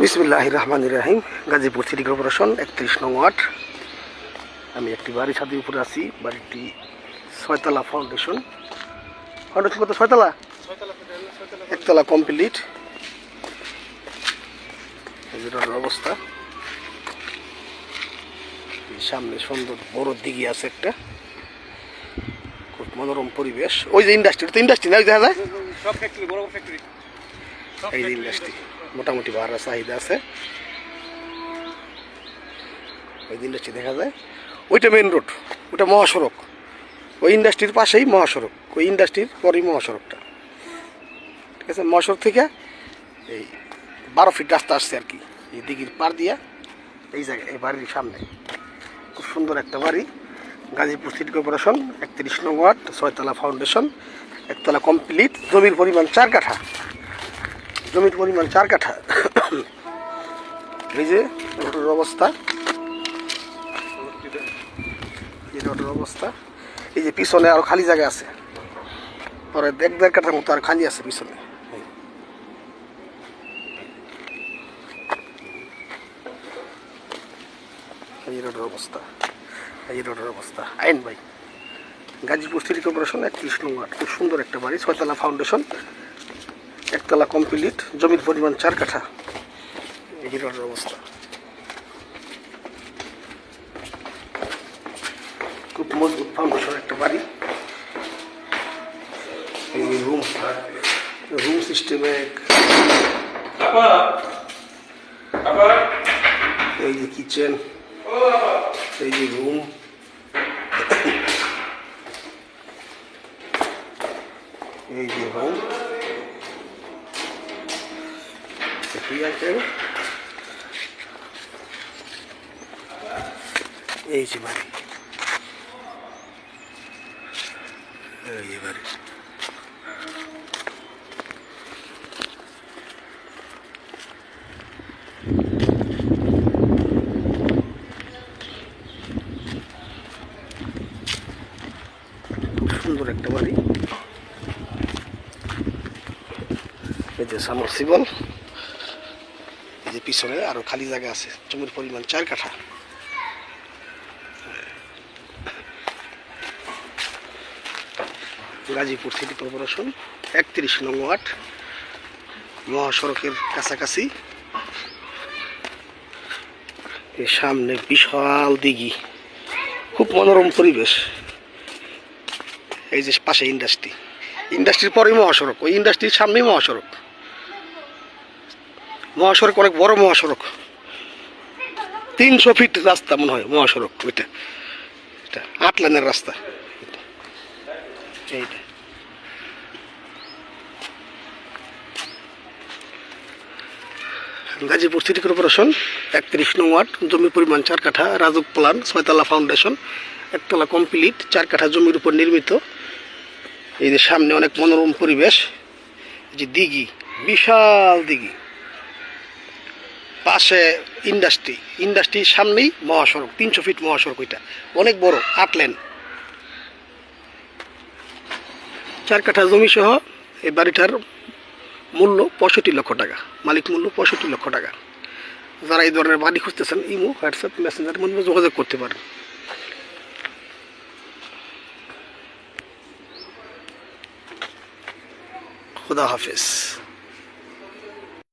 বিসমুল্লাহ রহমান রাহিম গাজীপুর সিটি কর্পোরেশন, একত্রিশ নং ওয়ার্ড। আমি একটি বাড়ি ছাদের উপরে আছি। বাড়িটি ছয়তলা ফাউন্ডেশন। ফাউন্ডেশন কত? ছয়তলা? একতলা কমপ্লিট। অবস্থা। সামনে সুন্দর বড় দিঘি আছে একটা। খুব মনোরম পরিবেশ। ওই যে ইন্ডাস্ট্রি তো ইন্ডাস্ট্রি না? দেখা যায়? সব ফ্যাক্টরি বড় ফ্যাক্টরি এই যে ইন্ডাস্ট্রি মোটামুটি ভাড়া চাহিদা আছে। ওই ইন্ডাস্ট্রি দেখা যায়। ওইটা মেন রোড ওটা মহাসড়ক। ওই ইন্ডাস্ট্রির পাশেই মহাসড়ক। ওই ইন্ডাস্ট্রির পরেই মহাসড়কটা। ঠিক আছে? মহাসড়ক থেকে এই বারো ফিট রাস্তা আসছে আর কি। এই দিঘির পার দিয়া, এই জায়গায়, এই বাড়ির সামনে। খুব সুন্দর একটা বাড়ি। গাজীপুর সিটি কর্পোরেশন, একত্রিশ নং ওয়ার্ড, ছয়তলা ফাউন্ডেশন একতলা কমপ্লিট জমির পরিমাণ চার কাঠা। জমির পরিমাণ চার কাঠা। এই যে রোডের অবস্থা। এই রোডের অবস্থা। এই যে পিছনে আরও খালি জায়গা আছে। পরে এক দেড় কাঠার মতো আর খালি আছে পিছনে। এই। রোডের অবস্থা। এই রোডের অবস্থা। আইন ভাই, গাজীপুর সিটি কর্পোরেশন একত্রিশ নং ওয়ার্ড। খুব সুন্দর একটা বাড়ি, ছয়তলা ফাউন্ডেশন একতলা কমপ্লিট জমির পরিমাণ চার কাঠা। রোডের অবস্থা। খুব মজবুত ফাউন্ডেশন একটা বাড়ি। এই রুম রুম সিস্টেমে এই যে কিচেন এই যে রুম এই যে রুম ঠিক আছে এই যে বাড়ি। এই বাড়ি সুন্দর একটা বাড়ি। এই যে সামরসিবল এই যে পিছনে আরও খালি জায়গা আছে, জমির পরিমাণ চার কাঠা। গাজীপুর সিটি কর্পোরেশন, একত্রিশ নং ওয়ার্ড, মহাসড়কের কাছাকাছি। সামনে বিশাল দিঘি, খুব মনোরম পরিবেশ। এই যে পাশে ইন্ডাস্ট্রি, ইন্ডাস্ট্রির পরেই মহাসড়ক, ওই ইন্ডাস্ট্রির সামনেই মহাসড়ক। মহাসড়ক অনেক বড় মহাসড়ক। তিনশো ফিট রাস্তা মনে হয় মহাসড়ক ওইটা। এটা আট লাইনের রাস্তা। এইটা। গাজীপুর সিটি কর্পোরেশন, একত্রিশ নং ওয়ার্ড জমির পরিমাণ চার কাঠা, রাজুক প্লান, ছয়তলা ফাউন্ডেশন, একতলা কমপ্লিট, চার কাঠা জমির উপর নির্মিত। এই যে সামনে অনেক মনোরম পরিবেশ যে দিঘি, বিশাল দিঘি। পাশে ইন্ডাস্ট্রি। ইন্ডাস্ট্রির সামনেই মহাসড়ক, তিনশো ফিট মহাসড়ক ওইটা। অনেক বড়, আট লেন। চার কাঠা জমি সহ এই বাড়িটার মূল্য পঁয়ষট্টি লক্ষ টাকা। মালিক মূল্য পঁয়ষট্টি লক্ষ টাকা। যারা এই ধরনের বাড়ি খুঁজতেছেন, ইমো, হোয়াটসঅ্যাপ, মেসেঞ্জার মাধ্যমে যোগাযোগ করতে পারেন। খুদা হাফেজ।